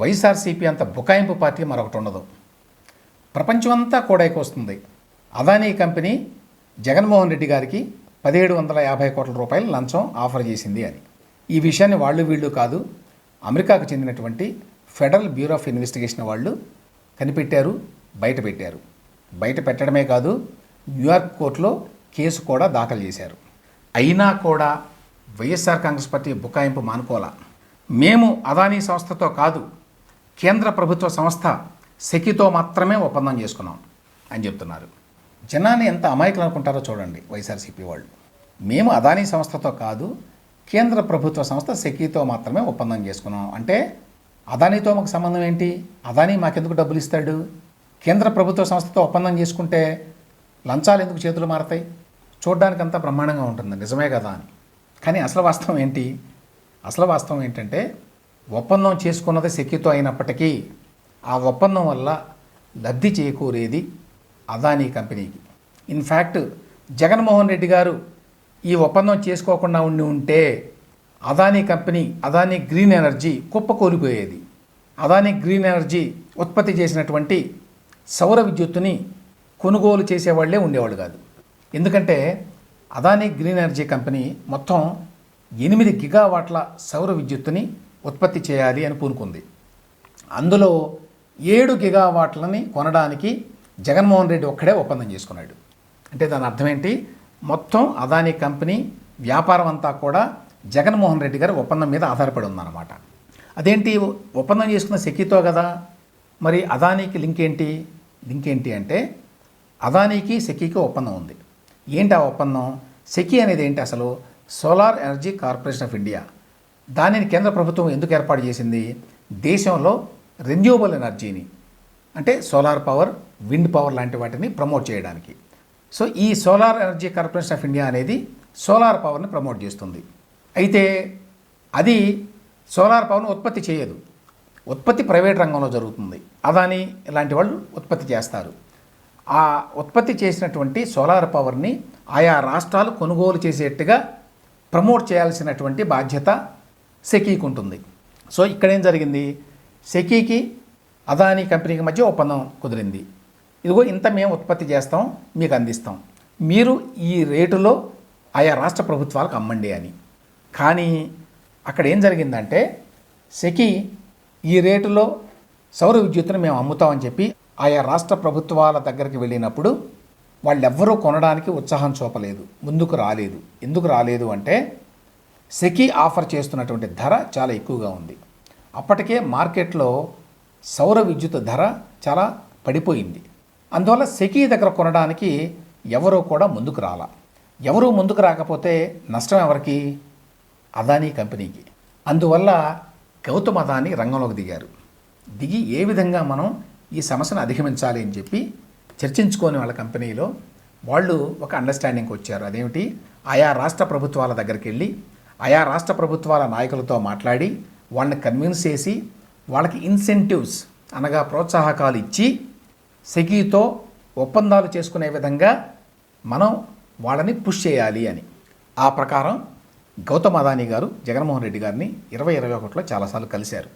వైఎస్ఆర్సీపీ అంత బుకాయింపు పార్టీ మరొకటి ఉండదు. ప్రపంచమంతా కూడాయికి వస్తుంది. అదానీ కంపెనీ జగన్మోహన్ రెడ్డి గారికి పదిహేడు వందల యాభై కోట్ల రూపాయలు లంచం ఆఫర్ చేసింది అని. ఈ విషయాన్ని వాళ్ళు వీళ్ళు కాదు అమెరికాకు చెందినటువంటి ఫెడరల్ బ్యూరో ఆఫ్ ఇన్వెస్టిగేషన్ వాళ్ళు కనిపెట్టారు బయట పెట్టారు. బయట పెట్టడమే కాదు న్యూయార్క్ కోర్టులో కేసు కూడా దాఖలు చేశారు. అయినా కూడా వైఎస్ఆర్ కాంగ్రెస్ పార్టీ బుకాయింపు మానుకోలా మేము అదానీ సంస్థతో కాదు కేంద్ర ప్రభుత్వ సంస్థ సెకితో మాత్రమే ఒప్పందం చేసుకున్నాం అని చెప్తున్నారు. జనాన్ని ఎంత అమాయకులు అనుకుంటారో చూడండి వైఎస్ఆర్సీపీ వాళ్ళు. మేము అదానీ సంస్థతో కాదు కేంద్ర ప్రభుత్వ సంస్థ సెకీతో మాత్రమే ఒప్పందం చేసుకున్నాం. అంటే అదానీతో మాకు సంబంధం ఏంటి? అదానీ మాకెందుకు డబ్బులు ఇస్తాడు? కేంద్ర ప్రభుత్వ సంస్థతో ఒప్పందం చేసుకుంటే లంచాలు ఎందుకు చేతులు మారతాయి? చూడడానికి అంతా బ్రహ్మాండంగా ఉంటుంది నిజమే కదా అని. కానీ అసలు వాస్తవం ఏంటి? అసలు వాస్తవం ఏంటంటే ఒప్పందం చేసుకున్నది శక్తితో అయినప్పటికీ ఆ ఒప్పందం వల్ల లబ్ధి చేకూరేది అదానీ కంపెనీకి. ఇన్ఫ్యాక్ట్ జగన్మోహన్ రెడ్డి గారు ఈ ఒప్పందం చేసుకోకుండా ఉండి ఉంటే Adani company Adani green energy కుప్పకూలిపోయేది. Adani green energy ఉత్పత్తి చేసినటువంటి సౌర విద్యుత్తుని కొనుగోలు చేసేవాళ్ళే ఉండేవాళ్ళు కాదు. ఎందుకంటే అదానీ గ్రీన్ ఎనర్జీ కంపెనీ మొత్తం ఎనిమిది గిగావాట్ల సౌర విద్యుత్తుని ఉత్పత్తి చేయాలి అని పూనుకుంది. అందులో ఏడు గిగావాట్లని కొనడానికి జగన్మోహన్ రెడ్డి ఒక్కడే ఒప్పందం చేసుకున్నాడు. అంటే దాని అర్థం ఏంటి? మొత్తం అదానీ కంపెనీ వ్యాపారం అంతా కూడా జగన్మోహన్ రెడ్డి గారి ఒప్పందం మీద ఆధారపడి ఉందన్నమాట. అదేంటి? ఒప్పందం చేసుకున్న సెకీతో కదా. మరి అదానీకి లింక్ ఏంటి? లింక్ ఏంటి అంటే అదానీకి సెకీకి ఒప్పందం ఉంది. ఏంటి ఆ ఒప్పందం? సెకీ అనేది ఏంటి అసలు? Solar energy corporation of India. దానిని కేంద్ర ప్రభుత్వం ఎందుకు ఏర్పాటు చేసింది? దేశంలో రెన్యూవబుల్ ఎనర్జీని అంటే సోలార్ పవర్ విండ్ పవర్ లాంటి వాటిని ప్రమోట్ చేయడానికి. సో ఈ solar energy corporation of India అనేది సోలార్ పవర్ని ప్రమోట్ చేస్తుంది. అయితే అది సోలార్ పవర్ను ఉత్పత్తి చేయదు. ఉత్పత్తి ప్రైవేట్ రంగంలో జరుగుతుంది. అదాని ఇలాంటి వాళ్ళు ఉత్పత్తి చేస్తారు. ఆ ఉత్పత్తి చేసినటువంటి సోలార్ పవర్ని ఆయా రాష్ట్రాలు కొనుగోలు చేసేట్టుగా ప్రమోట్ చేయాల్సినటువంటి బాధ్యత సెకీకి ఉంటుంది సో ఇక్కడ ఏం జరిగింది? సెకీకి అదానీ కంపెనీకి మధ్య ఒప్పందం కుదిరింది. ఇదిగో ఇంత మేము ఉత్పత్తి చేస్తాం మీకు అందిస్తాం. మీరు ఈ రేటులో ఆయా రాష్ట్ర ప్రభుత్వాలకు అమ్మండి అని. కానీ అక్కడ ఏం జరిగిందంటే సెకి ఈ రేటులో సౌర విద్యుత్తును మేము అమ్ముతామని చెప్పి ఆయా రాష్ట్ర ప్రభుత్వాల దగ్గరికి వెళ్ళినప్పుడు వాళ్ళెవ్వరూ కొనడానికి ఉత్సాహం చూపలేదు. ముందుకు రాలేదు. ఎందుకు రాలేదు అంటే సెకీ ఆఫర్ చేస్తున్నటువంటి ధర చాలా ఎక్కువగా ఉంది. అప్పటికే మార్కెట్లో సౌర విద్యుత్ ధర చాలా పడిపోయింది. అందువల్ల సెకీ దగ్గర కొనడానికి ఎవరూ కూడా ముందుకు రాల. ఎవరూ ముందుకు రాకపోతే నష్టం ఎవరికి? అదానీ కంపెనీకి. అందువల్ల గౌతమ్ అదానీ రంగంలోకి దిగారు. దిగి ఏ విధంగా మనం ఈ సమస్యను అధిగమించాలి అని చెప్పి చర్చించుకొని వాళ్ళ కంపెనీలో వాళ్ళు ఒక అండర్స్టాండింగ్కి వచ్చారు. అదేమిటి? ఆయా రాష్ట్ర ప్రభుత్వాల దగ్గరికి వెళ్ళి ఆయా రాష్ట్ర ప్రభుత్వాల నాయకులతో మాట్లాడి వాళ్ళని కన్విన్స్ చేసి వాళ్ళకి ఇన్సెంటివ్స్ అనగా ప్రోత్సాహకాలు ఇచ్చి సెకీతో ఒప్పందాలు చేసుకునే విధంగా మనం వాళ్ళని పుష్ చేయాలి అని. ఆ ప్రకారం గౌతమ్ అదానీ గారు జగన్మోహన్ రెడ్డి గారిని ఇరవై ఇరవై ఒకటిలో చాలాసార్లు కలిశారు.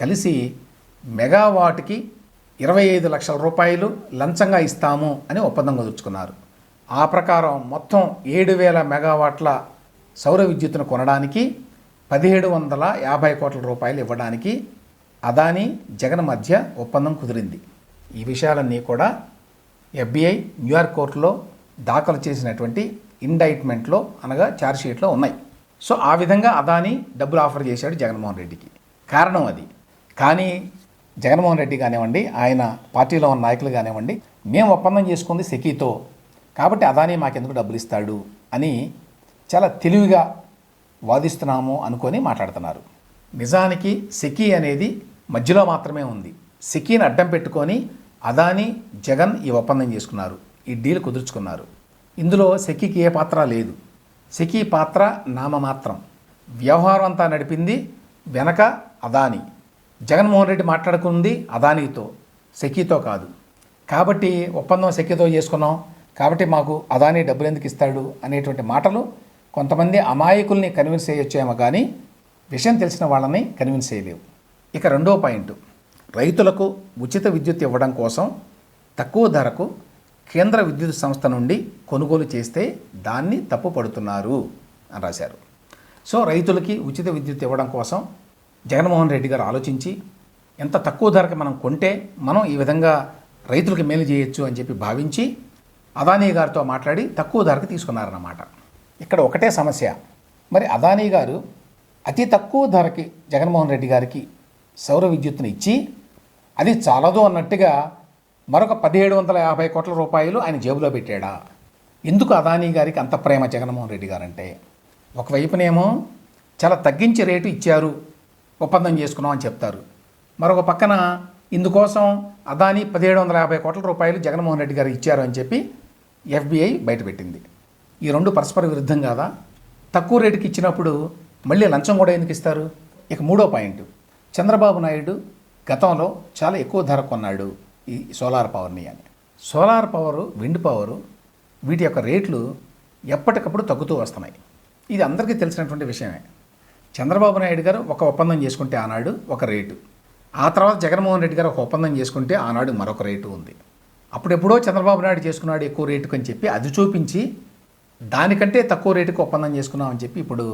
కలిసి మెగావాట్కి ఇరవై ఐదు లక్షల రూపాయలు లంచంగా ఇస్తాము అని ఒప్పందం కుదుర్చుకున్నారు. ఆ ప్రకారం మొత్తం ఏడు వేల మెగావాట్ల సౌర విద్యుత్తును కొనడానికి పదిహేడు వందల యాభై కోట్ల రూపాయలు ఇవ్వడానికి అదానీ జగన్ మధ్య ఒప్పందం కుదిరింది. ఈ విషయాలన్నీ కూడా ఎఫ్బిఐ న్యూయార్క్ కోర్టులో దాఖలు చేసినటువంటి ఇండైట్మెంట్లో అనగా ఛార్జ్షీట్లో ఉన్నాయి. సో ఆ విధంగా అదానీ డబ్బులు ఆఫర్ చేశాడు జగన్మోహన్ రెడ్డికి. కారణం అది. కానీ జగన్మోహన్ రెడ్డి కానివ్వండి ఆయన పార్టీలో ఉన్న నాయకులు కానివ్వండి మేము ఒప్పందం చేసుకుంది సెకీతో కాబట్టి అదానీ మాకెందుకు డబ్బులు ఇస్తాడు? అని చాలా తెలివిగా వాదిస్తున్నాము అనుకొని మాట్లాడుతున్నారు. నిజానికి సెకీ అనేది మధ్యలో మాత్రమే ఉంది. సెకీని అడ్డం పెట్టుకొని అదానీ జగన్ ఈ ఒప్పందం చేసుకున్నారు. ఈ డీల్ కుదుర్చుకున్నారు. ఇందులో సెకీకి ఏ పాత్ర లేదు. సెకీ పాత్ర నామమాత్రం. వ్యవహారం అంతా నడిపింది వెనక అదానీ. జగన్మోహన్ రెడ్డి మాట్లాడుకుంది అదానీతో సెకీతో కాదు. కాబట్టి ఒప్పందం సెకీతో చేసుకున్నాం. కాబట్టి మాకు అదానీ డబ్బులు ఎందుకు ఇస్తాడు అనేటువంటి మాటలు కొంతమంది అమాయకుల్ని కన్విన్స్ చేయొచ్చేమో కానీ విషయం తెలిసిన వాళ్ళని కన్విన్స్ చేయలేవు. ఇక రెండో పాయింట్. రైతులకు ఉచిత విద్యుత్ ఇవ్వడం కోసం తక్కువ ధరకు కేంద్ర విద్యుత్ సంస్థ నుండి కొనుగోలు చేస్తే దాన్ని తప్పుపడుతున్నారు అని రాశారు. సో రైతులకి ఉచిత విద్యుత్ ఇవ్వడం కోసం జగన్మోహన్ రెడ్డి గారు ఆలోచించి ఎంత తక్కువ ధరకు మనం కొంటే మనం ఈ విధంగా రైతులకు మేలు చేయొచ్చు అని చెప్పి భావించి అదానీ గారితో మాట్లాడి తక్కువ ధరకు తీసుకున్నారన్నమాట. ఇక్కడ ఒకటే సమస్య. మరి అదానీ గారు అతి తక్కువ ధరకి జగన్మోహన్ రెడ్డి గారికి సౌర విద్యుత్తుని ఇచ్చి అది చాలదు అన్నట్టుగా మరొక పదిహేడు వందల యాభై కోట్ల రూపాయలు ఆయన జేబులో పెట్టాడా? ఎందుకు అదానీ గారికి అంత ప్రేమ జగన్మోహన్ రెడ్డి గారంటే? ఒకవైపునేమో చాలా తగ్గించి రేటు ఇచ్చారు ఒప్పందం చేసుకున్నాం అని చెప్తారు. మరొక పక్కన ఇందుకోసం అదానీ పదిహేడు వందల యాభై కోట్ల రూపాయలు జగన్మోహన్ రెడ్డి గారు ఇచ్చారు అని చెప్పి ఎఫ్బిఐ బయటపెట్టింది. ఈ రెండు పరస్పర విరుద్ధం కాదా? తక్కువ రేటుకి ఇచ్చినప్పుడు మళ్ళీ లంచం కూడా ఎందుకు ఇస్తారు? ఇక మూడో పాయింట్. చంద్రబాబు నాయుడు గతంలో చాలా ఎక్కువ ధర కొన్నాడు ఈ సోలార్ పవర్ని అని. సోలార్ పవరు విండ్ పవరు వీటి యొక్క రేట్లు ఎప్పటికప్పుడు తగ్గుతూ వస్తున్నాయి. ఇది అందరికీ తెలిసినటువంటి విషయమే. చంద్రబాబు నాయుడు గారు ఒక ఒప్పందం చేసుకుంటే ఆనాడు ఒక రేటు. ఆ తర్వాత జగన్మోహన్ రెడ్డి గారు ఒక ఒప్పందం చేసుకుంటే ఆనాడు మరొక రేటు ఉంది. అప్పుడెప్పుడో చంద్రబాబు నాయుడు చేసుకున్నాడు ఎక్కువ రేటుకు అని చెప్పి అది చూపించి దానికంటే తక్కువ రేటుకు ఒప్పందం చేసుకున్నామని చెప్పి ఇప్పుడు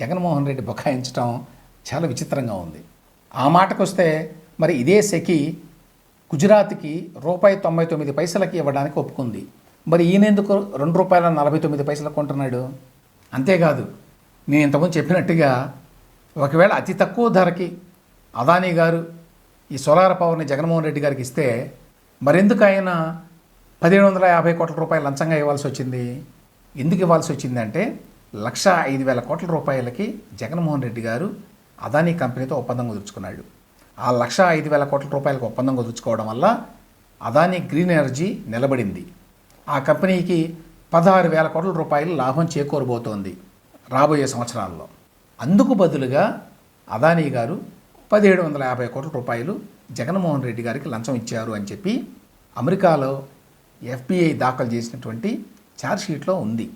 జగన్మోహన్ రెడ్డి బుకాయించడం చాలా విచిత్రంగా ఉంది. ఆ మాటకు వస్తే మరి ఇదే సెకి గుజరాత్కి రూపాయి తొంభై తొమ్మిది పైసలకి ఇవ్వడానికి ఒప్పుకుంది. మరి ఈయన ఎందుకు రెండు రూపాయల నలభై తొమ్మిది పైసలకు కొంటున్నాడు? అంతేకాదు నేను ఇంతకుముందు చెప్పినట్టుగా ఒకవేళ అతి తక్కువ ధరకి అదానీ గారు ఈ సోలార్ పవర్ని జగన్మోహన్ రెడ్డి గారికి ఇస్తే మరెందుకు ఆయన పదిహేడు వందల యాభై కోట్ల రూపాయలు లంచంగా ఇవ్వాల్సి వచ్చింది? ఎందుకు ఇవ్వాల్సి వచ్చిందంటే లక్ష ఐదు వేల కోట్ల రూపాయలకి జగన్మోహన్ రెడ్డి గారు అదానీ కంపెనీతో ఒప్పందం కుదుర్చుకున్నాడు. ఆ లక్ష ఐదు వేల కోట్ల రూపాయలకు ఒప్పందం కుదుర్చుకోవడం వల్ల అదానీ గ్రీన్ ఎనర్జీ నిలబడింది. ఆ కంపెనీకి పదహారు వేల కోట్ల రూపాయలు లాభం చేకూరబోతోంది రాబోయే సంవత్సరాల్లో. అందుకు బదులుగా అదానీ గారు పదిహేడు వందల యాభై కోట్ల రూపాయలు జగన్మోహన్ రెడ్డి గారికి లంచం ఇచ్చారు అని చెప్పి అమెరికాలో ఎఫ్బిఐ దాఖలు చేసినటువంటి ఛార్జ్షీట్లో ఉంది.